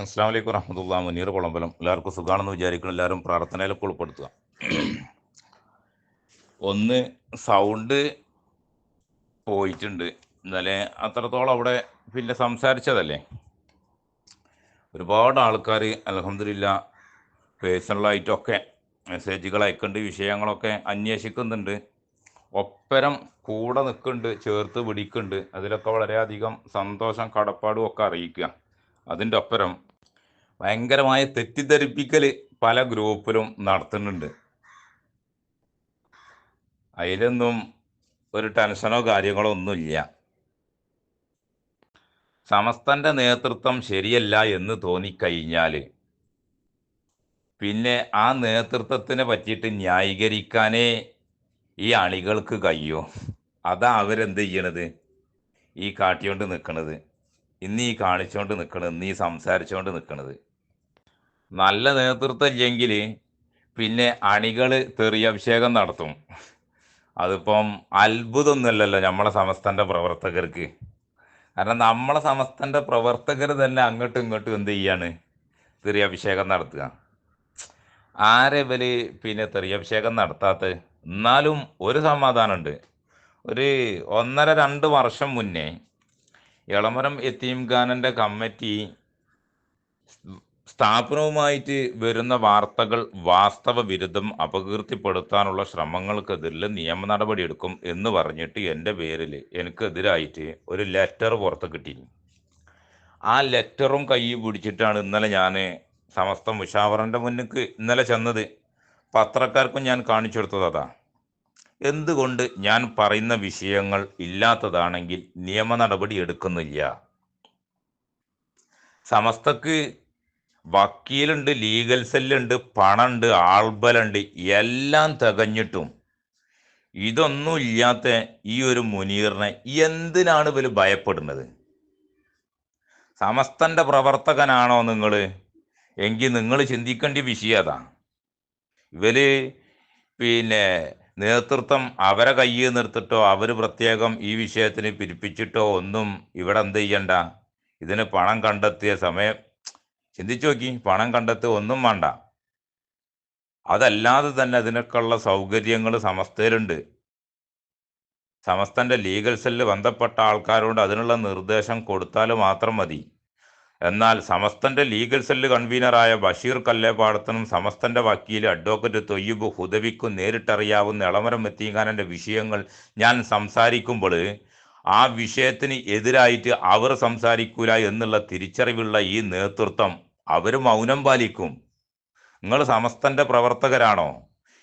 അസ്സാം വലൈക്കും വറഹമുല്ല മുനീർ കുളമ്പലം. എല്ലാവർക്കും സുഖമാണെന്ന് വിചാരിക്കണം എല്ലാവരും പ്രാർത്ഥനയിലൊക്കെ ഉൾപ്പെടുത്തുക. ഒന്ന് സൗണ്ട് പോയിട്ടുണ്ട്. ഇന്നലെ അത്രത്തോളം അവിടെ പിന്നെ സംസാരിച്ചതല്ലേ? ഒരുപാട് ആൾക്കാർ അലഹമില്ല പേഴ്സണലായിട്ടൊക്കെ മെസ്സേജുകൾ അയക്കുന്നുണ്ട് വിഷയങ്ങളൊക്കെ അന്വേഷിക്കുന്നുണ്ട്. ഒപ്പരം കൂടെ നിൽക്കുന്നുണ്ട് ചേർത്ത് പിടിക്കുന്നുണ്ട്. അതിലൊക്കെ വളരെയധികം സന്തോഷം കടപ്പാടും ഒക്കെ അറിയിക്കുക. അതിന്റെ ഒപ്പരം ഭയങ്കരമായ തെറ്റിദ്ധരിപ്പിക്കൽ പല ഗ്രൂപ്പിലും നടത്തുന്നുണ്ട്. അതിലൊന്നും ഒരു ടെൻഷനോ കാര്യങ്ങളോ ഒന്നുമില്ല. സമസ്തന്റെ നേതൃത്വം ശരിയല്ല എന്ന് തോന്നിക്കഴിഞ്ഞാൽ പിന്നെ ആ നേതൃത്വത്തിനെ പറ്റിയിട്ട് ന്യായീകരിക്കാനേ ഈ അണികൾക്ക് കഴിയൂ? അതാ അവരെന്ത് ചെയ്യണത്? ഈ കാട്ടിയോണ്ട് നിൽക്കണത് ഇന്ന് ഈ കാണിച്ചുകൊണ്ട് നിൽക്കണത് ഇന്ന് സംസാരിച്ചുകൊണ്ട് നിൽക്കണത് നല്ല നേതൃത്വം ഇല്ലെങ്കിൽ പിന്നെ അണികൾ തെറിയഭിഷേകം നടത്തും. അതിപ്പം അത്ഭുതമൊന്നുമല്ലല്ലോ നമ്മളെ സമസ്തന്റെ പ്രവർത്തകർക്ക്. കാരണം നമ്മളെ സമസ്തന്റെ പ്രവർത്തകർ തന്നെ അങ്ങോട്ടും ഇങ്ങോട്ടും എന്ത് ചെയ്യാണ്? തെറിയഭിഷേകം നടത്തുക. ആരെ ഇവർ പിന്നെ തെറിയഭിഷേകം നടത്താത്ത? എന്നാലും ഒരു സമാധാനമുണ്ട്. ഒരു ഒന്നര രണ്ട് വർഷം മുന്നേ എളമരം എത്തീം ഖാനന്റെ കമ്മിറ്റി സ്ഥാപനവുമായിട്ട് വരുന്ന വാർത്തകൾ വാസ്തവ വിരുദ്ധം അപകീർത്തിപ്പെടുത്താനുള്ള ശ്രമങ്ങൾക്കെതിരെ നിയമ നടപടിയെടുക്കും എന്ന് പറഞ്ഞിട്ട് എന്റെ പേരിൽ എനിക്കെതിരായിട്ട് ഒരു ലെറ്റർ പുറത്ത് കിട്ടി. ആ ലെറ്ററും കൈ പിടിച്ചിട്ടാണ് ഇന്നലെ ഞാൻ സമസ്ത മുഷാവറിന്റെ മുന്നിക്ക് ഇന്നലെ ചെന്നത്. പത്രക്കാർക്കും ഞാൻ കാണിച്ചു കൊടുത്തത് അതാ. എന്തുകൊണ്ട് ഞാൻ പറയുന്ന വിഷയങ്ങൾ ഇല്ലാത്തതാണെങ്കിൽ നിയമ നടപടി എടുക്കുന്നില്ല? സമസ്തക്ക് വക്കീലുണ്ട് ലീഗൽ സെല്ലുണ്ട് പണമുണ്ട് ആൾബലുണ്ട് എല്ലാം തികഞ്ഞിട്ടും ഇതൊന്നും ഇല്ലാത്ത ഈ ഒരു മുനീറിനെ എന്തിനാണ് ഇവർ ഭയപ്പെടുന്നത്? സമസ്തന്റെ പ്രവർത്തകനാണോ നിങ്ങൾ എങ്കിൽ നിങ്ങൾ ചിന്തിക്കേണ്ട വിഷയം അതാ. ഇവർ പിന്നെ നേതൃത്വം അവരെ കയ്യിൽ നിർത്തിട്ടോ അവർ പ്രത്യേകം ഈ വിഷയത്തിന് പിരിപ്പിച്ചിട്ടോ ഒന്നും ഇവിടെ എന്ത് ചെയ്യണ്ട. ഇതിന് പണം കണ്ടെത്തിയ സമയം ചിന്തിച്ചു നോക്കി പണം കണ്ടെത്തി ഒന്നും വേണ്ട. അതല്ലാതെ തന്നെ അതിനൊക്കെയുള്ള സൗകര്യങ്ങൾ സമസ്തയിലുണ്ട്. സമസ്തന്റെ ലീഗൽ സെല്ലിൽ ബന്ധപ്പെട്ട ആൾക്കാരോട് അതിനുള്ള നിർദ്ദേശം കൊടുത്താൽ മാത്രം മതി. എന്നാൽ സമസ്തന്റെ ലീഗൽ സെല്ല് കൺവീനറായ ബഷീർ കല്ലേപ്പാടത്തിനും സമസ്തന്റെ വക്കീൽ അഡ്വക്കേറ്റ് തൊയ്യബ് ഹുദവിക്കും നേരിട്ടറിയാവുന്ന ഇളമരം എത്തീങ്കാനന്റെ വിഷയങ്ങൾ ഞാൻ സംസാരിക്കുമ്പോൾ ആ വിഷയത്തിന് എതിരായിട്ട് അവർ സംസാരിക്കൂല എന്നുള്ള തിരിച്ചറിവുള്ള ഈ നേതൃത്വം അവർ മൗനം പാലിക്കും. നിങ്ങൾ സമസ്തന്റെ പ്രവർത്തകരാണോ?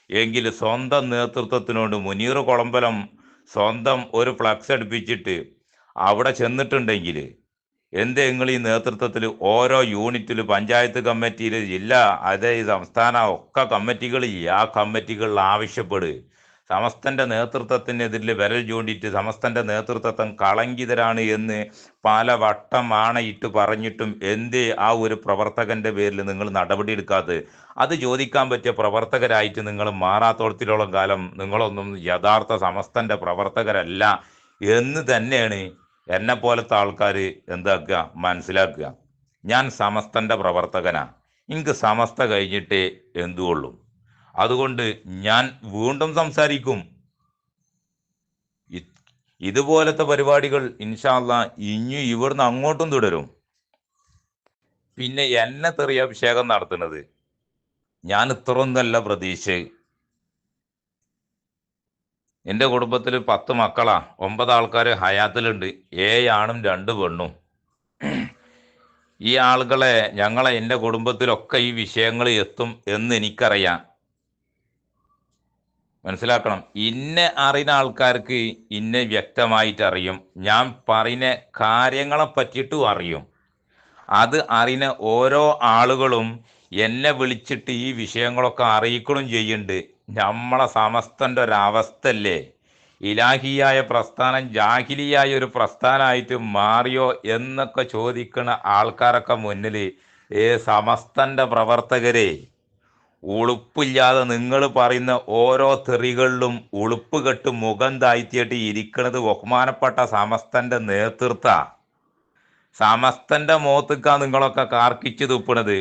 എങ്കിൽ സ്വന്തം നേതൃത്വത്തിനോട് മുനീർ കുളമ്പലം സ്വന്തം ഒരു ഫ്ലക്സ് അടുപ്പിച്ചിട്ട് അവിടെ ചെന്നിട്ടുണ്ടെങ്കിൽ എന്തേ നിങ്ങൾ ഈ നേതൃത്വത്തിൽ ഓരോ യൂണിറ്റിലും പഞ്ചായത്ത് കമ്മിറ്റിയിൽ ജില്ലാ അതേ സംസ്ഥാന ഒക്കെ കമ്മിറ്റികൾ ആ കമ്മിറ്റികളിൽ ആവശ്യപ്പെടുക. സമസ്തന്റെ നേതൃത്വത്തിനെതിരിൽ വിരൽ ചൂണ്ടിയിട്ട് സമസ്തന്റെ നേതൃത്വം കളങ്കിതരാണ് എന്ന് പല വട്ടം ആണയിട്ട് പറഞ്ഞിട്ടും എന്തേ ആ ഒരു പ്രവർത്തകന്റെ പേരിൽ നിങ്ങൾ നടപടി എടുക്കാത്തത് അത് ചോദിക്കാൻ പറ്റിയ പ്രവർത്തകരായിട്ട് നിങ്ങൾ മാറാത്തോടത്തിലോളം കാലം നിങ്ങളൊന്നും യഥാർത്ഥ സമസ്തന്റെ പ്രവർത്തകരല്ല എന്ന് തന്നെയാണ് എന്നെ പോലത്തെ ആൾക്കാർ എന്താക്കുക? മനസ്സിലാക്കുക. ഞാൻ സമസ്തന്റെ പ്രവർത്തകനാണ് എനിക്ക് സമസ്ത കഴിഞ്ഞിട്ടേ എന്തുകൊള്ളും. അതുകൊണ്ട് ഞാൻ വീണ്ടും സംസാരിക്കും. ഇതുപോലത്തെ പരിപാടികൾ ഇൻഷാല്ല ഇനി ഇവിടുന്ന് അങ്ങോട്ടും തുടരും. പിന്നെ എന്നെ തെറിയ അഭിഷേകം നടത്തുന്നത്. ഞാൻ ഇത്രയൊന്നല്ല പ്രതീക്ഷ എന്റെ കുടുംബത്തിൽ പത്ത് മക്കളാ. ഒമ്പത് ആൾക്കാർ ഹയാത്തിലുണ്ട്. ഏഴ് ആണും രണ്ട് പെണ്ണും. ഈ ആളുകളെ ഞങ്ങളെ എന്റെ കുടുംബത്തിലൊക്കെ ഈ വിഷയങ്ങൾ എത്തും എന്ന് എനിക്കറിയാം. മനസ്സിലാക്കണം. ഇന്നെ അറിയുന്ന ആൾക്കാർക്ക് ഇന്നെ വ്യക്തമായിട്ട് അറിയും ഞാൻ പറയുന്ന കാര്യങ്ങളെ പറ്റിയിട്ടും അറിയും. അത് അറിയുന്ന ഓരോ ആളുകളും എന്നെ വിളിച്ചിട്ട് ഈ വിഷയങ്ങളൊക്കെ അറിയിക്കണം ചെയ്യുന്നുണ്ട്. നമ്മളെ സമസ്തന്റെ ഒരവസ്ഥല്ലേ ഇലാഹിയായ പ്രസ്ഥാനം ജാഹിലിയായ ഒരു പ്രസ്ഥാനമായിട്ട് മാറിയോ എന്നൊക്കെ ചോദിക്കുന്ന ആൾക്കാരൊക്കെ മുന്നിൽ ഏ സമസ്തന്റെ പ്രവർത്തകരെ ഉളുപ്പില്ലാതെ നിങ്ങൾ പറയുന്ന ഓരോ തെറികളിലും ഉളുപ്പ് കെട്ട് മുഖം താഴ്ത്തിയിട്ട് ഇരിക്കുന്നത് ബഹുമാനപ്പെട്ട സമസ്തന്റെ നേതൃത്വ. സമസ്തന്റെ മോത്തുക്കാ നിങ്ങളൊക്കെ കാർക്കിച്ചു തുപ്പണത്.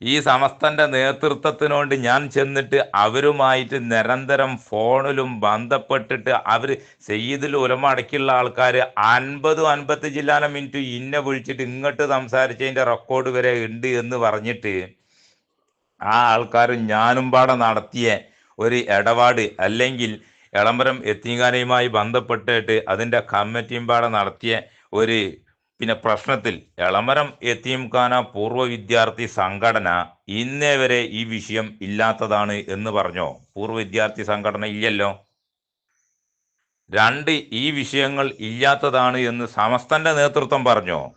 ഈ സമസ്തന്റെ നേതൃത്വത്തിനോണ്ട് ഞാൻ ചെന്നിട്ട് അവരുമായിട്ട് നിരന്തരം ഫോണിലും ബന്ധപ്പെട്ടിട്ട് അവർ സെയ്യിദിൽ ഉലമ അടക്കിയുള്ള ആൾക്കാർ അൻപതും അൻപത്തി ജില്ലാന മിനിറ്റ് ഇന്നെ വിളിച്ചിട്ട് ഇങ്ങോട്ട് സംസാരിച്ചതിന്റെ റെക്കോർഡ് വരെ ഉണ്ട് എന്ന് പറഞ്ഞിട്ട് ആ ആൾക്കാരും ഞാനും പാടെ നടത്തിയ ഒരു ഇടപാട് അല്ലെങ്കിൽ എളമ്പരം എത്തിങ്കാനയുമായി ബന്ധപ്പെട്ടിട്ട് അതിന്റെ കമ്മിറ്റിയും പാടെ നടത്തിയ ഒരു പിന്നെ പ്രശ്നത്തിൽ എളമരം എത്തിയംഖാന പൂർവ വിദ്യാർത്ഥി സംഘടന ഇന്നേ വരെ ഈ വിഷയം ഇല്ലാത്തതാണ് എന്ന് പറഞ്ഞോ? പൂർവ വിദ്യാർത്ഥി സംഘടന ഇല്ലല്ലോ. രണ്ട് ഈ വിഷയങ്ങൾ ഇല്ലാത്തതാണ് എന്ന് സമസ്തന്റെ നേതൃത്വം പറഞ്ഞോ?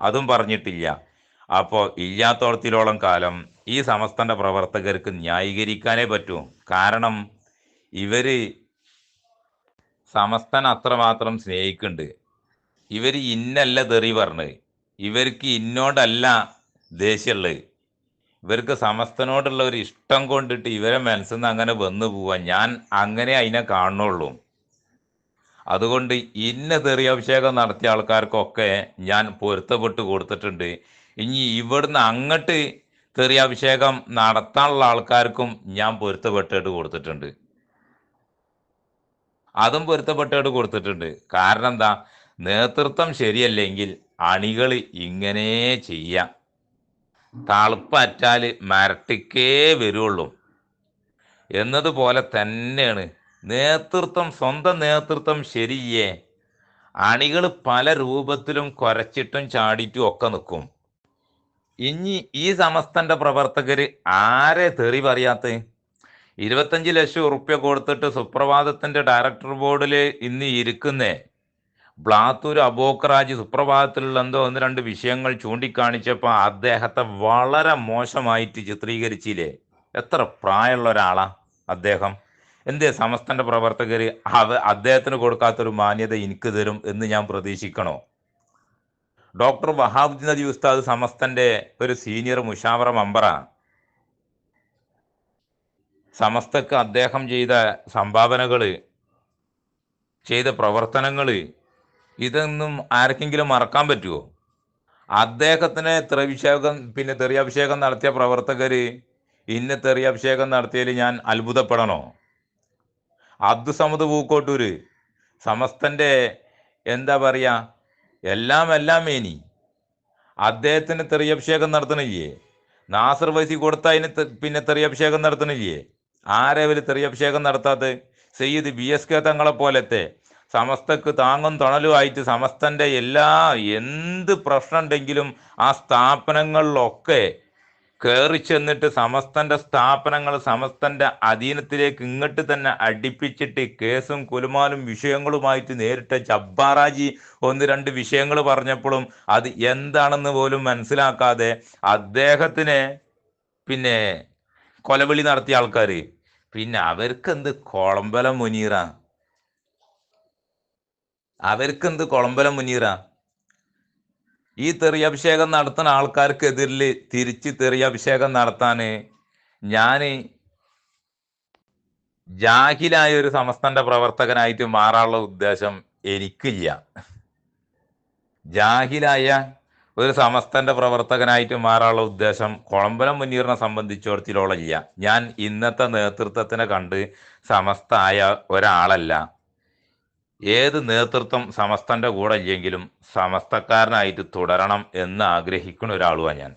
അതും പറഞ്ഞിട്ടില്ല. അപ്പോൾ ഇല്ലാത്തോടത്തിലോളം കാലം ഈ സമസ്തന്റെ പ്രവർത്തകർക്ക് ന്യായീകരിക്കാനേ പറ്റൂ. കാരണം ഇവർ സമസ്തൻ അത്രമാത്രം സ്നേഹിക്കുന്നുണ്ട്. ഇവർ ഇന്നല്ല തെറി പറഞ്ഞത് ഇവർക്ക് ഇന്നോടല്ല ദേഷ്യമുള്ളത് ഇവർക്ക് സമസ്തനോടുള്ള ഒരു ഇഷ്ടം കൊണ്ടിട്ട് ഇവരെ മനസ്സിൽ നിന്ന് അങ്ങനെ വന്നു പോവാൻ ഞാൻ അങ്ങനെ അതിനെ കാണുള്ളൂ അതുകൊണ്ട് ഇന്ന തെറി തെറിയഭിഷേകം നടത്തിയ ആൾക്കാർക്കൊക്കെ ഞാൻ പൊരുത്തപ്പെട്ട് കൊടുത്തിട്ടുണ്ട്. ഇനി ഇവിടുന്ന് അങ്ങോട്ട് തെറി തെറിയഭിഷേകം നടത്താനുള്ള ആൾക്കാർക്കും ഞാൻ പൊരുത്തപ്പെട്ടിട്ട് കൊടുത്തിട്ടുണ്ട്. അതും പൊരുത്തപ്പെട്ടിട്ട് കൊടുത്തിട്ടുണ്ട്. കാരണം എന്താ? നേതൃത്വം ശരിയല്ലെങ്കിൽ അണികൾ ഇങ്ങനെ ചെയ്യാം. തളുപ്പറ്റാൽ മരട്ടിക്കേ വരുള്ളൂ. എന്നതുപോലെ തന്നെയാണ് നേതൃത്വം സ്വന്തം നേതൃത്വം ശരിയേ. അണികൾ പല രൂപത്തിലും കുറച്ചിട്ടും ചാടിയിട്ടും ഒക്കെ നിൽക്കും. ഇനി ഈ സമസ്തന്റെ പ്രവർത്തകർ ആരെ തെറി പറയാത്ത? ഇരുപത്തഞ്ച് ലക്ഷം ഉറുപ്യ കൊടുത്തിട്ട് സുപ്രഭാതത്തിന്റെ ഡയറക്ടർ ബോർഡിൽ ഇന്ന് ഇരിക്കുന്നേ. ബ്ലാത്തൂർ അബോക്കറാജ് സുപ്രഭാതത്തിലുള്ള എന്തോ ഒന്ന് രണ്ട് വിഷയങ്ങൾ ചൂണ്ടിക്കാണിച്ചപ്പോൾ അദ്ദേഹത്തെ വളരെ മോശമായിട്ട് ചിത്രീകരിച്ചില്ലേ? എത്ര പ്രായമുള്ള ഒരാളാ അദ്ദേഹം? എന്തേ സമസ്തന്റെ പ്രവർത്തകർ അവ അദ്ദേഹത്തിന് കൊടുക്കാത്തൊരു മാന്യത എനിക്ക് തരും എന്ന് ഞാൻ പ്രതീക്ഷിക്കണോ? ഡോക്ടർ വഹാബുദ്ദീൻ നദി ഉസ്താദ് സമസ്തന്റെ ഒരു സീനിയർ മുഷാവറ മെമ്പറാണ് സമസ്തക്ക് അദ്ദേഹം ചെയ്ത സംഭാവനകൾ ചെയ്ത പ്രവർത്തനങ്ങൾ ഇതൊന്നും ആർക്കെങ്കിലും മറക്കാൻ പറ്റുമോ അദ്ദേഹത്തിന് തെറിയഭിഷേകം പിന്നെ തെറിയഭിഷേകം നടത്തിയ പ്രവർത്തകർ ഇന്ന് തെറിയഭിഷേകം നടത്തിയതിൽ ഞാൻ അത്ഭുതപ്പെടണോ? അബ്ദുസമദ് പൂക്കോട്ടൂര് സമസ്തന്റെ എന്താ പറയാ എല്ലാം എല്ലാം മേനി അദ്ദേഹത്തിന് തെറിയഭിഷേകം നടത്തണില്ലേ? നാസർ വൈസി കൊടുത്ത അതിന് പിന്നെ തെറിയഭിഷേകം നടത്തണില്ലേ? ആരെ ഇവർ തെറിയഭിഷേകം നടത്താത്ത സയ്യിദ് ബി എസ് കെ തങ്ങളെ പോലത്തെ സമസ്തക്ക് താങ്ങും തണലുമായിട്ട് സമസ്തന്റെ എല്ലാ എന്ത് പ്രശ്നം ഉണ്ടെങ്കിലും ആ സ്ഥാപനങ്ങളിലൊക്കെ കയറി ചെന്നിട്ട് സമസ്തന്റെ സ്ഥാപനങ്ങൾ സമസ്തന്റെ അധീനത്തിലേക്ക് ഇങ്ങോട്ട് തന്നെ അടിപ്പിച്ചിട്ട് കേസും കുലുമാലും വിഷയങ്ങളുമായിട്ട് നേരിട്ട ജബ്ബാറാജി ഒന്ന് രണ്ട് വിഷയങ്ങൾ പറഞ്ഞപ്പോഴും അത് എന്താണെന്ന് പോലും മനസ്സിലാക്കാതെ അദ്ദേഹത്തിനെ പിന്നെ കൊലവിളി നടത്തിയ ആൾക്കാർ പിന്നെ അവർക്കെന്ത് കൊളമ്പലം മുനീറ അവർക്കെന്ത് കുളമ്പലം മുനീറ? ഈ തെറിയഭിഷേകം നടത്തുന്ന ആൾക്കാർക്കെതിരിൽ തിരിച്ച് തെറിയഭിഷേകം നടത്താന് ഞാൻ ജാഹിലായ ഒരു സമസ്തന്റെ പ്രവർത്തകനായിട്ട് മാറാനുള്ള ഉദ്ദേശം എനിക്കില്ല. ജാഹിലായ ഒരു സമസ്തന്റെ പ്രവർത്തകനായിട്ട് മാറാനുള്ള ഉദ്ദേശം കൊളമ്പലം മുന്നീറിനെ സംബന്ധിച്ചിടത്തോളം ഇല്ല. ഞാൻ ഇന്നത്തെ നേതൃത്വത്തിനെ കണ്ട് സമസ്തായ ഒരാളല്ല. ഏത് നേതൃത്വം സമസ്തന്റെ കൂടെ ഇല്ലെങ്കിലും സമസ്തക്കാരനായിട്ട് തുടരണം എന്ന് ആഗ്രഹിക്കുന്ന ഒരാളുമാണ് ഞാൻ.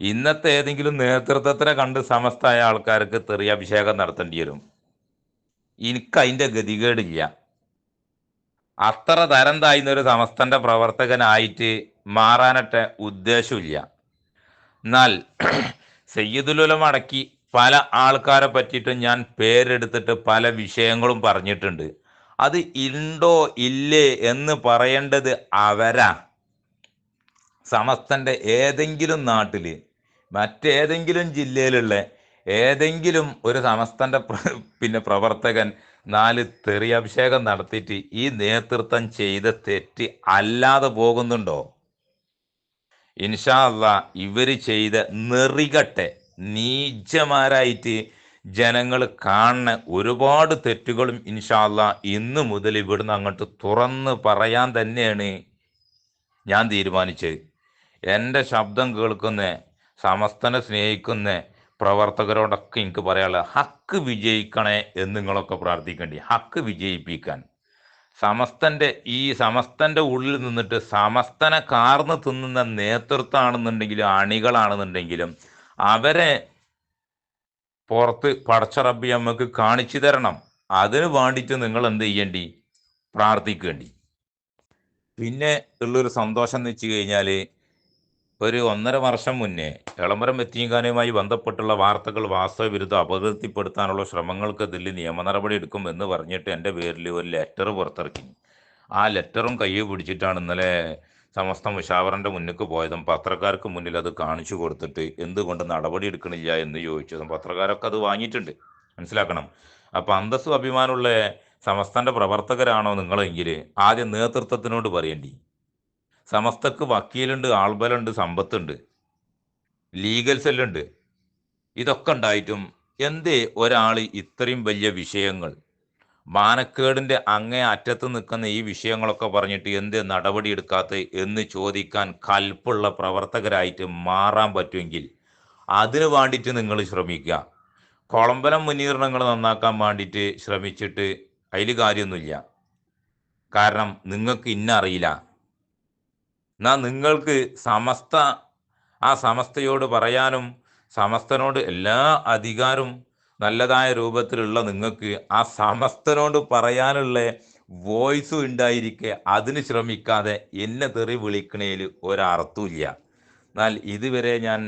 ഇന്നത്തെ ഏതെങ്കിലും നേതൃത്വത്തിനെ കണ്ട് സമസ്തായ ആൾക്കാർക്ക് തെറിയഭിഷേകം നടത്തേണ്ടി വരും. എനിക്ക് അതിന്റെ ഗതികേടില്ല. അത്ര തരം താഴ്ന്ന ഒരു സമസ്തന്റെ പ്രവർത്തകനായിട്ട് മാറാനട്ടെ ഉദ്ദേശമില്ല. എന്നാൽ സയ്യിദുലുലം അടക്കി പല ആൾക്കാരെ പറ്റിയിട്ടും ഞാൻ പേരെടുത്തിട്ട് പല വിഷയങ്ങളും പറഞ്ഞിട്ടുണ്ട്. അത് ഉണ്ടോ ഇല്ലേ എന്ന് പറയേണ്ടത് അവരാ. സമസ്തന്റെ ഏതെങ്കിലും നാട്ടിൽ മറ്റേതെങ്കിലും ജില്ലയിലുള്ള ഏതെങ്കിലും ഒരു സമസ്തന്റെ പിന്നെ പ്രവർത്തകൻ നാല് തെറിയഭിഷേകം നടത്തിയിട്ട് ഈ നേതൃത്വം ചെയ്ത തെറ്റ് അല്ലാതെ പോകുന്നുണ്ടോ? ഇൻഷാ അല്ലാ ഇവർ ചെയ്ത നെറികട്ടെ നീചമാരായിട്ട് ജനങ്ങൾ കാണുന്ന ഒരുപാട് തെറ്റുകളും ഇൻഷാല്ല ഇന്ന് മുതൽ ഇവിടുന്ന് അങ്ങോട്ട് തുറന്ന് പറയാൻ തന്നെയാണ് ഞാൻ തീരുമാനിച്ചത്. എന്റെ ശബ്ദം കേൾക്കുന്ന സമസ്തനെ സ്നേഹിക്കുന്ന പ്രവർത്തകരോടൊക്കെ എനിക്ക് പറയാനുള്ള ഹക്ക് വിജയിക്കണേ എന്ന് നിങ്ങളൊക്കെ പ്രാർത്ഥിക്കേണ്ടി. ഹക്ക് വിജയിപ്പിക്കാൻ. സമസ്തന്റെ ഈ സമസ്തന്റെ ഉള്ളിൽ നിന്നിട്ട് സമസ്തനെ കാർന്ന് തിന്നുന്ന നേതൃത്വമാണെന്നുണ്ടെങ്കിലും അണികളാണെന്നുണ്ടെങ്കിലും അവരെ പുറത്ത് പടച്ചറബി നമുക്ക് കാണിച്ചു തരണം. അതിന് വേണ്ടിയിട്ട് നിങ്ങൾ എന്ത് ചെയ്യേണ്ടി? പ്രാർത്ഥിക്കേണ്ടി. പിന്നെ ഉള്ളൊരു സന്തോഷം എന്ന് വെച്ച് കഴിഞ്ഞാൽ ഒരു ഒന്നര വർഷം മുന്നേ എളമരം എത്തിയങ്കാനുമായി ബന്ധപ്പെട്ടുള്ള വാർത്തകൾ വാസ്തവവിരുദ്ധ അപകീർത്തിപ്പെടുത്താനുള്ള ശ്രമങ്ങൾക്കെതിരെ നിയമ നടപടി എടുക്കും എന്ന് പറഞ്ഞിട്ട് എന്റെ പേരിൽ ഒരു ലെറ്റർ പുറത്തിറക്കി. ആ ലെറ്ററും കയ്യിൽ പിടിച്ചിട്ടാണ് ഇന്നലെ സമസ്ത മുഷാവറിന്റെ മുന്നിക്ക് പോയതും പത്രക്കാർക്ക് മുന്നിൽ അത് കാണിച്ചു കൊടുത്തിട്ട് എന്തുകൊണ്ട് നടപടി എടുക്കണില്ല എന്ന് ചോദിച്ചതും പത്രക്കാരൊക്കെ അത് വാങ്ങിയിട്ടുണ്ട്. മനസ്സിലാക്കണം. അപ്പം അന്തസ്സും അഭിമാനമുള്ള സമസ്തന്റെ പ്രവർത്തകരാണോ നിങ്ങളെങ്കിൽ ആദ്യം നേതൃത്വത്തിനോട് പറയേണ്ടി. സമസ്തക്ക് വക്കീലുണ്ട് ആൾബലുണ്ട് സമ്പത്തുണ്ട് ലീഗൽ സെല്ലുണ്ട് ഇതൊക്കെ ഉണ്ടായിട്ടും എന്തേ ഒരാൾ ഇത്രയും വലിയ വിഷയങ്ങൾ മാനക്കേടിന്റെ അങ്ങേ അറ്റത്ത് നിൽക്കുന്ന ഈ വിഷയങ്ങളൊക്കെ പറഞ്ഞിട്ട് എന്ത് നടപടി എടുക്കാത്ത എന്ന് ചോദിക്കാൻ കൽപ്പുള്ള പ്രവർത്തകരായിട്ട് മാറാൻ പറ്റുമെങ്കിൽ അതിന് വേണ്ടിയിട്ട് നിങ്ങൾ ശ്രമിക്കുക. കൊളമ്പലം മുന്നീകരണങ്ങൾ നന്നാക്കാൻ വേണ്ടിയിട്ട് ശ്രമിച്ചിട്ട് അതിൽ കാര്യമൊന്നുമില്ല. കാരണം നിങ്ങൾക്ക് ഇന്നറിയില്ല എന്നാൽ എന്നാ നിങ്ങൾക്ക് സമസ്ത ആ സമസ്തയോട് പറയാനും സമസ്തനോട് എല്ലാ അധികാരവും നല്ലതായ രൂപത്തിലുള്ള നിങ്ങൾക്ക് ആ സമസ്തനോട് പറയാനുള്ള വോയിസും ഉണ്ടായിരിക്കെ അതിന് ശ്രമിക്കാതെ എന്നെ തെറി വിളിക്കണേൽ ഒരർത്ഥമില്ല എന്നാൽ ഇതുവരെ ഞാൻ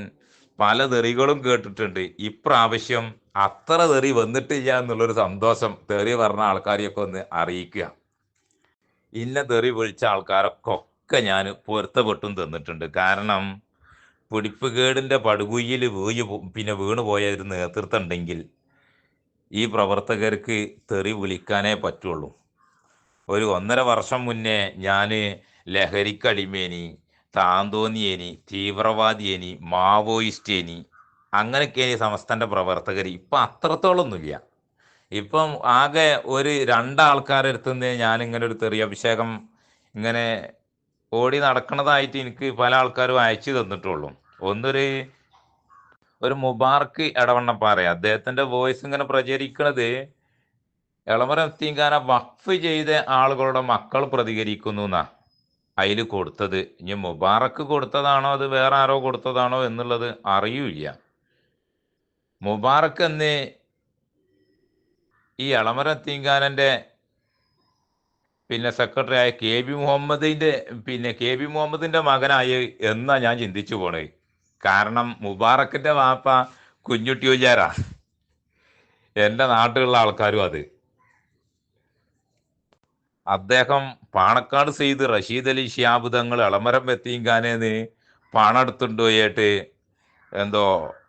പല തെറികളും കേട്ടിട്ടുണ്ട്. ഇപ്രാവശ്യം അത്ര തെറി വന്നിട്ടില്ല എന്നുള്ളൊരു സന്തോഷം തെറി പറഞ്ഞ ആൾക്കാരെയൊക്കെ ഒന്ന് അറിയിക്കുക. ഇന്ന തെറി വിളിച്ച ആൾക്കാരൊക്കെ ഒക്കെ ഞാൻ പൊരുത്തപ്പെട്ടും തന്നിട്ടുണ്ട്. കാരണം പിടിപ്പുകേടിന്റെ പടുകുയിൽ വീഴ് പിന്നെ വീണ് പോയ ഒരു നേതൃത്വം ഉണ്ടെങ്കിൽ ഈ പ്രവർത്തകർക്ക് തെറി വിളിക്കാനേ പറ്റുള്ളൂ. ഒരു ഒന്നര വർഷം മുന്നേ ഞാൻ ലഹരിക്കടിമേനി താന്തോന്നിയേനി തീവ്രവാദിയേനി മാവോയിസ്റ്റേനി അങ്ങനെയൊക്കെ സംസ്ഥാനത്തെ പ്രവർത്തകർ ഇപ്പം അത്രത്തോളമൊന്നുമില്ല ഇപ്പം ആകെ ഒരു രണ്ടാൾക്കാരെടുത്തുനിന്ന് ഞാനിങ്ങനെ ഒരു തെറി അഭിഷേകം ഇങ്ങനെ ഓടി നടക്കണതായിട്ട് എനിക്ക് പല ആൾക്കാരും അയച്ചു തന്നിട്ടുള്ളൂ. ഒന്നൊരു ഒരു മുബാർക്ക് ഇടവണ്ണപ്പാറ അദ്ദേഹത്തിന്റെ വോയിസ് ഇങ്ങനെ പ്രചരിക്കണത് എളമരം എത്തിങ്കാന വഖഫ് ചെയ്ത ആളുകളുടെ മക്കൾ പ്രതികരിക്കുന്നു എന്നാ. അതിൽ കൊടുത്തത്. ഇനി മുബാറക്ക് കൊടുത്തതാണോ അത് വേറെ ആരോ കൊടുത്തതാണോ എന്നുള്ളത് അറിയൂല മുബാറക്ക് എന്ന് ഈ എളമരം എത്തിങ്കാനന്റെ പിന്നെ സെക്രട്ടറി ആയ കെ ബി മുഹമ്മദിന്റെ പിന്നെ കെ ബി മുഹമ്മദിന്റെ മകനായി എന്നാ ഞാൻ ചിന്തിച്ചു പോണേ. കാരണം മുബാറക്കിന്റെ വാപ്പ കുഞ്ഞുട്ടി വിചാരാ എന്റെ നാട്ടിലുള്ള ആൾക്കാരും അത്. അദ്ദേഹം പാണക്കാട് സെയ്ത് റഷീദ് അലി ഷിയാബുദങ്ങൾ ഇളമരം എത്തിങ്കാനേന്ന് പണം എടുത്തുകൊണ്ട് എന്തോ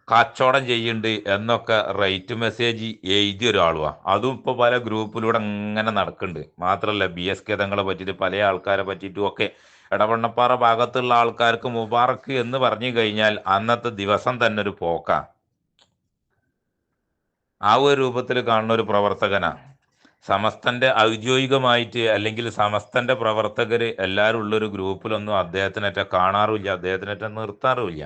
കച്ചവടം ചെയ്യുന്നുണ്ട് എന്നൊക്കെ റൈറ്റ് മെസ്സേജ് എഴുതിയ ഒരാളുവാ അതും ഇപ്പോൾ പല ഗ്രൂപ്പിലൂടെ അങ്ങനെ നടക്കുന്നുണ്ട്. മാത്രമല്ല ബി എസ് കെ തങ്ങളെ പറ്റിയിട്ട് പല ആൾക്കാരെ പറ്റിയിട്ടും ഒക്കെ ഇടവണ്ണപ്പാറ ഭാഗത്തുള്ള ആൾക്കാർക്ക് മുബാറക്ക് എന്ന് പറഞ്ഞു കഴിഞ്ഞാൽ അന്നത്തെ ദിവസം തന്നെ ഒരു പോക്ക. ആ ഒരു രൂപത്തിൽ കാണുന്ന ഒരു പ്രവർത്തകനാ. സമസ്തന്റെ ഔദ്യോഗികമായിട്ട് അല്ലെങ്കിൽ സമസ്തന്റെ പ്രവർത്തകർ എല്ലാവരും ഉള്ളൊരു ഗ്രൂപ്പിലൊന്നും അദ്ദേഹത്തിനേറ്റ കാണാറുമില്ല അദ്ദേഹത്തിനേറ്റ നിർത്താറുമില്ല.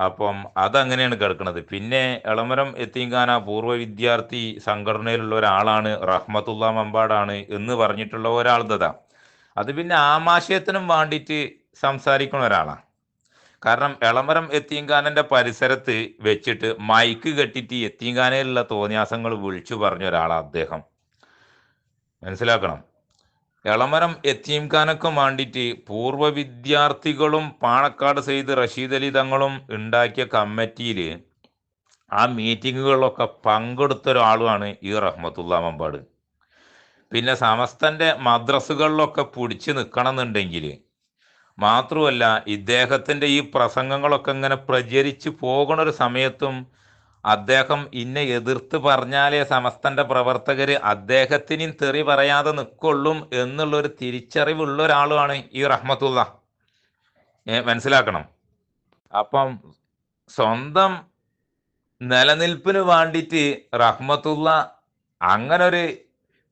അപ്പം അതങ്ങനെയാണ് കിടക്കുന്നത് പിന്നെ എളമരം എത്തിങ്കാന പൂർവ വിദ്യാർത്ഥി സംഘടനയിലുള്ള ഒരാളാണ് റഹ്മത്തുള്ള മമ്പാടാണ് എന്ന് പറഞ്ഞിട്ടുള്ള ഒരാൾ തഥാ അത് പിന്നെ ആമാശയത്തിനും വേണ്ടിയിട്ട് സംസാരിക്കുന്ന ഒരാളാണ്. കാരണം എളമരം എത്തീങ്കാനന്റെ പരിസരത്ത് വെച്ചിട്ട് മൈക്ക് കെട്ടിട്ട് എത്തിങ്കാനയിലുള്ള തോന്നിയാസങ്ങൾ വിളിച്ചു പറഞ്ഞ ഒരാളാണ് അദ്ദേഹം. മനസ്സിലാക്കണം? എളമരം എത്തീംഖാനൊക്കെ വേണ്ടിയിട്ട് പൂർവ വിദ്യാർത്ഥികളും പാണക്കാട് സെയ്ത് റഷീദ് അലി തങ്ങളും ഉണ്ടാക്കിയ കമ്മിറ്റിയിൽ ആ മീറ്റിങ്ങുകളിലൊക്കെ പങ്കെടുത്ത ഒരാളുമാണ് ഈ റഹ്മത്തുള്ള മമ്പാട്. പിന്നെ സമസ്തന്റെ മദ്രസുകളിലൊക്കെ പിടിച്ചു നിൽക്കണം എന്നുണ്ടെങ്കിൽ മാത്രമല്ല ഇദ്ദേഹത്തിന്റെ ഈ പ്രസംഗങ്ങളൊക്കെ ഇങ്ങനെ പ്രചരിച്ചു പോകുന്ന ഒരു സമയത്തും അദ്ദേഹം ഇന്നെ എതിർത്ത് പറഞ്ഞാലേ സമസ്തന്റെ പ്രവർത്തകര് അദ്ദേഹത്തിനും തെറി പറയാതെ നിൽക്കൊള്ളും എന്നുള്ളൊരു തിരിച്ചറിവുള്ള ഒരാളുമാണ് ഈ റഹ്മത്തുള്ള. മനസ്സിലാക്കണം. അപ്പം സ്വന്തം നിലനിൽപ്പിന് വേണ്ടിയിട്ട് റഹ്മത്തുള്ള അങ്ങനെ ഒരു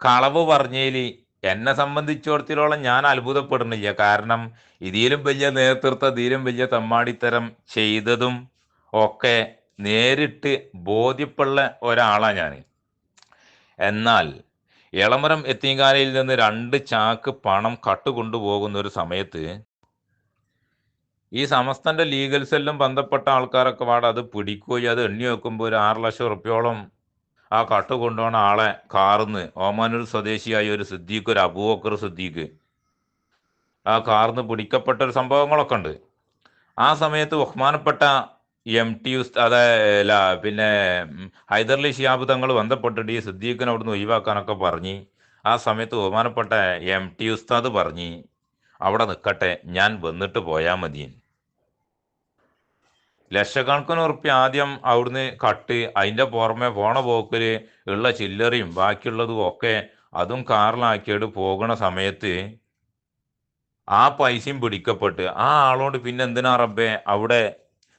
കളവ് പറഞ്ഞേൽ എന്നെ സംബന്ധിച്ചിടത്തോളം ഞാൻ അത്ഭുതപ്പെടുന്നില്ല. കാരണം ഇതിലും വലിയ നേതൃത്വം ഇതിലും വലിയ തമ്മാടിത്തരം ചെയ്തതും ഒക്കെ നേരിട്ട് ബോധ്യപ്പെടുന്ന ഒരാളാണ് ഞാൻ എന്നാൽ എളമരം എത്തിങ്കാലയിൽ നിന്ന് രണ്ട് ചാക്ക് പണം കട്ടുകൊണ്ടുപോകുന്ന ഒരു സമയത്ത് ഈ സമസ്തന്റെ ലീഗൽ സെല്ലും ബന്ധപ്പെട്ട ആൾക്കാരൊക്കെ പാടെ അത് പിടിക്കുകയും അത് എണ്ണി വെക്കുമ്പോൾ ഒരു ആറ് ലക്ഷം ഉറുപ്പ്യോളം ആ കട്ട് കൊണ്ടുപോകുന്ന ആളെ കാർന്ന് ഓമാനൂർ സ്വദേശിയായ ഒരു സിദ്ദീഖ് ഒരു അബൂബക്കർ സിദ്ദീഖ്. ആ കാർന്ന് പിടിക്കപ്പെട്ട ഒരു സംഭവങ്ങളൊക്കെ ഉണ്ട്. ആ സമയത്ത് ബഹുമാനപ്പെട്ട എം ടി ഉസ് അല്ല പിന്നെ ഹൈദർലി ഷിയാബ് തങ്ങൾ ബന്ധപ്പെട്ടിട്ട് ഈ സിദ്ദീഖിനെ അവിടുന്ന് ഒഴിവാക്കാനൊക്കെ പറഞ്ഞ് ആ സമയത്ത് ബഹുമാനപ്പെട്ട എം ടി ഉസ്താദ് പറഞ്ഞ് അവിടെ നിൽക്കട്ടെ ഞാൻ വന്നിട്ട് പോയാൽ മതി. ലക്ഷക്കണക്കിന് ഉറുപ്പ്യ ആദ്യം അവിടുന്ന് കട്ട് അതിന്റെ പുറമെ പോണ പോക്കിൽ ഉള്ള ചില്ലറയും ബാക്കിയുള്ളതും ഒക്കെ അതും കാറിലാക്കിയിട്ട് പോകുന്ന സമയത്ത് ആ പൈസയും പിടിക്കപ്പെട്ട് ആ ആളോട് പിന്നെ എന്തിനാ റബ്ബേ അവിടെ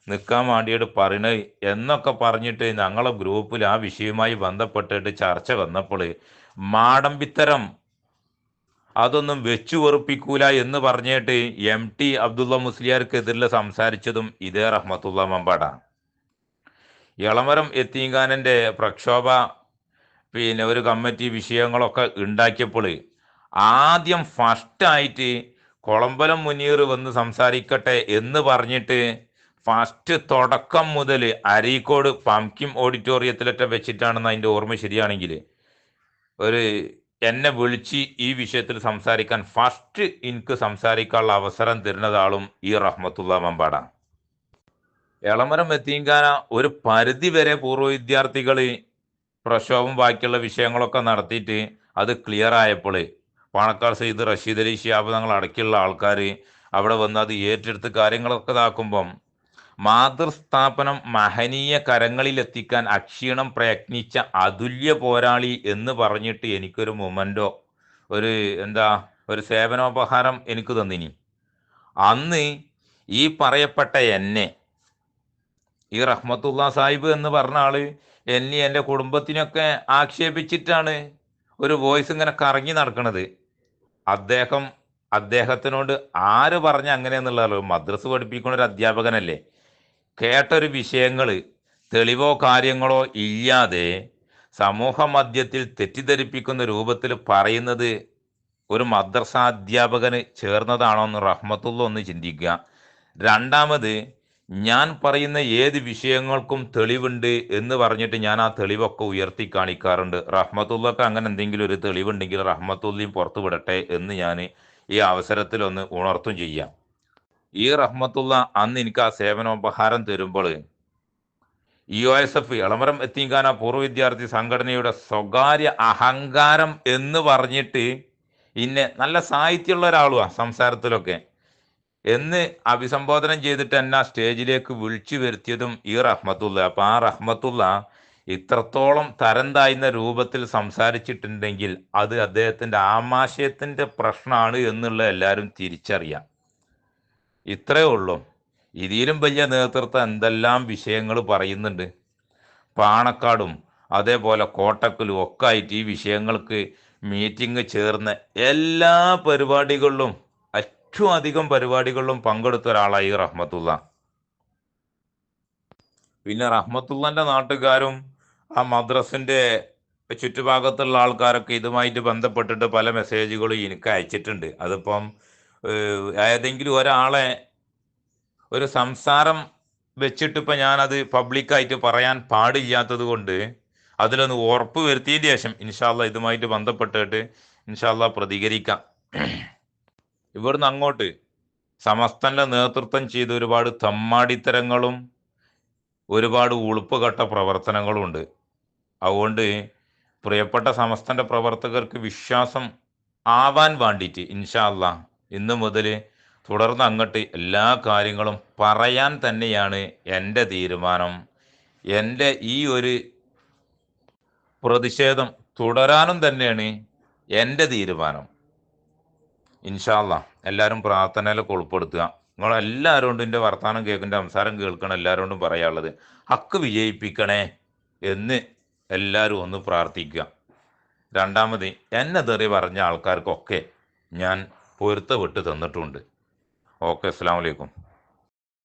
നിൽക്കാൻ വേണ്ടിയിട്ട് പറയണേ എന്നൊക്കെ പറഞ്ഞിട്ട് ഞങ്ങളെ ഗ്രൂപ്പിൽ ആ വിഷയവുമായി ബന്ധപ്പെട്ടിട്ട് ചർച്ച വന്നപ്പോൾ മാടമ്പിത്തരം അതൊന്നും വെച്ചു വെറുപ്പിക്കൂല എന്ന് പറഞ്ഞിട്ട് എം ടി അബ്ദുള്ള മുസ്ലിയാർക്കെതിരെ സംസാരിച്ചതും ഇതേ റഹ്മത്തുള്ള മമ്പാടാണ്. ഇളമരം എത്തീങ്കാനന്റെ പ്രക്ഷോഭ പിന്നെ ഒരു കമ്മിറ്റി വിഷയങ്ങളൊക്കെ ഉണ്ടാക്കിയപ്പോൾ ആദ്യം ഫസ്റ്റായിട്ട് കൊളമ്പലം മുനീർ വന്ന് സംസാരിക്കട്ടെ എന്ന് പറഞ്ഞിട്ട് ഫസ്റ്റ് തുടക്കം മുതൽ അരീക്കോട് പംകിം ഓഡിറ്റോറിയത്തിലൊക്കെ വെച്ചിട്ടാണെന്ന് അതിന്റെ ഓർമ്മ ശരിയാണെങ്കിൽ ഒരു എന്നെ വിളിച്ച് ഈ വിഷയത്തിൽ സംസാരിക്കാൻ ഫസ്റ്റ് എനിക്ക് സംസാരിക്കാനുള്ള അവസരം തരുന്നതാളും ഈ റഹ്മത്തുള്ള മമ്പാടാണ് എളമരം എത്തിങ്കാന ഒരു പരിധി വരെ പൂർവ വിദ്യാർത്ഥികൾ പ്രക്ഷോഭം ബാക്കിയുള്ള വിഷയങ്ങളൊക്കെ നടത്തിയിട്ട് അത് ക്ലിയർ ആയപ്പോൾ പാണക്കാട് സെയ്ത് റഷീദ് അലി ഷിയാബ് തങ്ങൾ അടക്കിയുള്ള ആൾക്കാർ അവിടെ വന്ന് അത് ഏറ്റെടുത്ത് കാര്യങ്ങളൊക്കെ ഇതാക്കുമ്പം മാതൃസ്ഥാപനം മഹനീയ കരങ്ങളിലെത്തിക്കാൻ അക്ഷീണം പ്രയത്നിച്ച അതുല്യ പോരാളി എന്ന് പറഞ്ഞിട്ട് എനിക്കൊരു മൊമെന്റോ ഒരു എന്താ ഒരു സേവനോപഹാരം എനിക്ക് തന്നിനി. അന്ന് ഈ പറയപ്പെട്ട എന്നെ ഈ റഹ്മത്തുള്ള സാഹിബ് എന്ന് പറഞ്ഞ ആൾ എന്നെ എന്റെ കുടുംബത്തിനൊക്കെ ആക്ഷേപിച്ചിട്ടാണ് ഒരു വോയിസ് ഇങ്ങനെ കറങ്ങി നടക്കുന്നത് അദ്ദേഹം അദ്ദേഹത്തിനോട് ആര് പറഞ്ഞ അങ്ങനെയെന്നുള്ളതല്ലോ മദ്രസ് പഠിപ്പിക്കുന്ന ഒരു അധ്യാപകനല്ലേ? കേട്ടൊരു വിഷയങ്ങൾ തെളിവോ കാര്യങ്ങളോ ഇല്ലാതെ സമൂഹ മധ്യത്തിൽ തെറ്റിദ്ധരിപ്പിക്കുന്ന രൂപത്തിൽ പറയുന്നത് ഒരു മദ്രസ അധ്യാപകന് ചേർന്നതാണോ എന്ന് റഹ്മത്തുള്ള ഒന്ന് ചിന്തിക്കുക. രണ്ടാമത് ഞാൻ പറയുന്ന ഏത് വിഷയങ്ങൾക്കും തെളിവുണ്ട് എന്ന് പറഞ്ഞിട്ട് ഞാൻ ആ തെളിവൊക്കെ ഉയർത്തി കാണിക്കാറുണ്ട്. റഹ്മത്തുള്ളക്ക് അങ്ങനെ എന്തെങ്കിലും ഒരു തെളിവുണ്ടെങ്കിൽ റഹ്മത്തുള്ളിയും പുറത്തു വിടട്ടെ എന്ന് ഞാൻ ഈ അവസരത്തിലൊന്ന് ഉണർത്തും ചെയ്യാം. ഈ റഹ്മത്തുള്ള അന്ന് എനിക്ക് ആ സേവനോപഹാരം തരുമ്പോൾ E O S F Elamaram എത്തിങ്കാന പൂർവ വിദ്യാർത്ഥി സംഘടനയുടെ സ്വകാര്യ അഹങ്കാരം എന്ന് പറഞ്ഞിട്ട് ഇന്നെ നല്ല സാഹിത്യമുള്ള ഒരാളുമാണ് സംസാരത്തിലൊക്കെ. എന്ന് അഭിസംബോധനം ചെയ്തിട്ട് എന്നെ സ്റ്റേജിലേക്ക് വിളിച്ചു വരുത്തിയതും ഈ റഹ്മത്തുള്ള. അപ്പം ആ റഹ്മത്തുള്ള ഇത്രത്തോളം തരം രൂപത്തിൽ സംസാരിച്ചിട്ടുണ്ടെങ്കിൽ അത് അദ്ദേഹത്തിന്റെ ആമാശയത്തിന്റെ പ്രശ്നമാണ് എന്നുള്ള എല്ലാവരും തിരിച്ചറിയാം. ഇത്രയേ ഉള്ളൂ. ഇതിലും വലിയ നേതൃത്വം എന്തെല്ലാം വിഷയങ്ങൾ പറയുന്നുണ്ട്. പാണക്കാടും അതേപോലെ കോട്ടക്കലും ഒക്കെ ആയിട്ട് ഈ വിഷയങ്ങൾക്ക് മീറ്റിംഗ് ചേർന്ന് എല്ലാ പരിപാടികളിലും ഏറ്റവും അധികം പരിപാടികളിലും പങ്കെടുത്ത ഒരാളായി റഹ്മത്തുള്ള. പിന്നെ റഹ്മത്തുള്ളന്റെ നാട്ടുകാരും ആ മദ്രസിന്റെ ചുറ്റുഭാഗത്തുള്ള ആൾക്കാരൊക്കെ ഇതുമായിട്ട് ബന്ധപ്പെട്ടിട്ട് പല മെസ്സേജുകളും എനിക്ക് അയച്ചിട്ടുണ്ട്. അതിപ്പം ഏതെങ്കിലും ഒരാളെ ഒരു സംസാരം വെച്ചിട്ട് ഇപ്പം ഞാനത് പബ്ലിക്കായിട്ട് പറയാൻ പാടില്ലാത്തത് കൊണ്ട് അതിലൊന്ന് ഉറപ്പ് വരുത്തിയതിന് ശേഷം ഇൻഷാല്ല ഇതുമായിട്ട് ബന്ധപ്പെട്ടിട്ട് ഇൻഷാല്ല പ്രതികരിക്കാം. ഇവിടുന്ന് അങ്ങോട്ട് സമസ്തന്റെ നേതൃത്വം ചെയ്ത ഒരുപാട് തമ്മാടിത്തരങ്ങളും ഒരുപാട് ഉളുപ്പുകെട്ട പ്രവർത്തനങ്ങളും ഉണ്ട്. അതുകൊണ്ട് പ്രിയപ്പെട്ട സമസ്തന്റെ പ്രവർത്തകർക്ക് വിശ്വാസം ആവാൻ വേണ്ടിയിട്ട് ഇൻഷാ അല്ലാ ഇന്ന് മുതൽ തുടർന്ന് അങ്ങോട്ട് എല്ലാ കാര്യങ്ങളും പറയാൻ തന്നെയാണ് എന്റെ തീരുമാനം. എന്റെ ഈ ഒരു പ്രതിഷേധം തുടരാനും തന്നെയാണ് എന്റെ തീരുമാനം. ഇൻഷാല്ല എല്ലാവരും പ്രാർത്ഥനയിലൊക്കെ ഉൾപ്പെടുത്തുക നിങ്ങൾ എല്ലാവരും കൊണ്ടും എന്റെ വർത്തമാനം കേൾക്കുന്ന സംസാരം കേൾക്കണം എല്ലാവരും കൊണ്ടും പറയാനുള്ളത് ഹക്ക് വിജയിപ്പിക്കണേ എന്ന് എല്ലാവരും ഒന്ന് പ്രാർത്ഥിക്കുക. രണ്ടാമത് എന്നെ തെറി പറഞ്ഞ ആൾക്കാർക്കൊക്കെ ഞാൻ പൊരുത്തപ്പെട്ട് തന്നിട്ടുണ്ട്. ഓക്കെ അസ്സാം വലൈക്കും